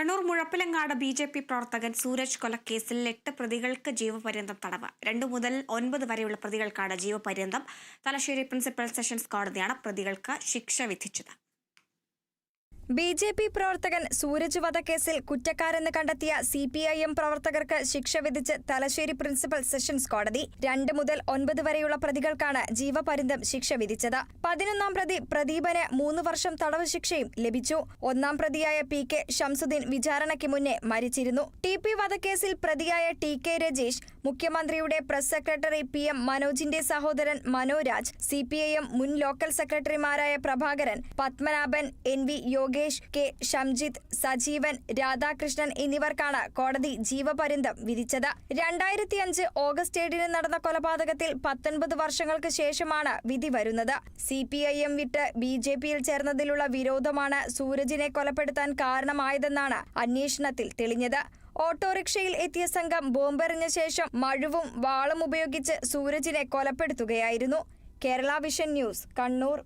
Kannur Muzhappilangad B J P പ്രവർത്തകൻ സൂരജ് കൊലക്കേസിൽ എട്ട് പ്രതികൾക്ക് ജീവപര്യന്തം തടവ്. രണ്ടു മുതൽ ഒൻപത് വരെയുള്ള പ്രതികൾക്കാണ് ജീവപര്യന്തം. തലശ്ശേരി പ്രിൻസിപ്പൽ സെഷൻസ് കോടതിയാണ് പ്രതികൾക്ക് ശിക്ഷ വിധിച്ചത്. ബി ജെ പി പ്രവർത്തകൻ സൂരജ് വധക്കേസിൽ കുറ്റക്കാരെന്ന് കണ്ടെത്തിയ സി പി ഐ എം പ്രവർത്തകർക്ക് ശിക്ഷ വിധിച്ച് തലശ്ശേരി പ്രിൻസിപ്പൽ സെഷൻസ് കോടതി. രണ്ട് മുതൽ ഒൻപത് വരെയുള്ള പ്രതികൾക്കാണ് ജീവപര്യന്തം ശിക്ഷ വിധിച്ചത്. പതിനൊന്നാം പ്രതി പ്രദീപന് മൂന്ന് വർഷം തടവ് ശിക്ഷയും ലഭിച്ചു. ഒന്നാം പ്രതിയായ പി കെ ഷംസുദ്ദീൻ വിചാരണയ്ക്ക് മുന്നേ മരിച്ചിരുന്നു. ടി പി വധക്കേസിൽ പ്രതിയായ ടി കെ രജേഷ് മുഖ്യമന്ത്രിയുടെ പ്രസ് സെക്രട്ടറി പി എം മനോജിന്റെ സഹോദരൻ Manoraj C P I M മുൻ ലോക്കൽ സെക്രട്ടറിമാരായ Prabhakaran Padmanabhan N V Yogesh K. Shamjith Sajeevan Radhakrishnan എന്നിവർക്കാണ് കോടതി ജീവപര്യന്തം വിധിച്ചത്. രണ്ടായിരത്തി അഞ്ച് ഓഗസ്റ്റ് ഏഴിന് നടന്ന കൊലപാതകത്തിൽ പത്തൊൻപത് വർഷങ്ങൾക്ക് ശേഷമാണ് വിധി വരുന്നത്. സി പി ഐ എം വിട്ട് ബി ജെ പിയിൽ ചേർന്നതിലുള്ള വിരോധമാണ് സൂരജിനെ കൊലപ്പെടുത്താൻ കാരണമായതെന്നാണ് അന്വേഷണത്തിൽ തെളിഞ്ഞത്. ഓട്ടോറിക്ഷയിൽ എത്തിയ സംഘം ബോംബെറിഞ്ഞ ശേഷം മഴുവും വാളും ഉപയോഗിച്ച് സൂരജിനെ കൊലപ്പെടുത്തുകയായിരുന്നു. Kerala vision news Kannur.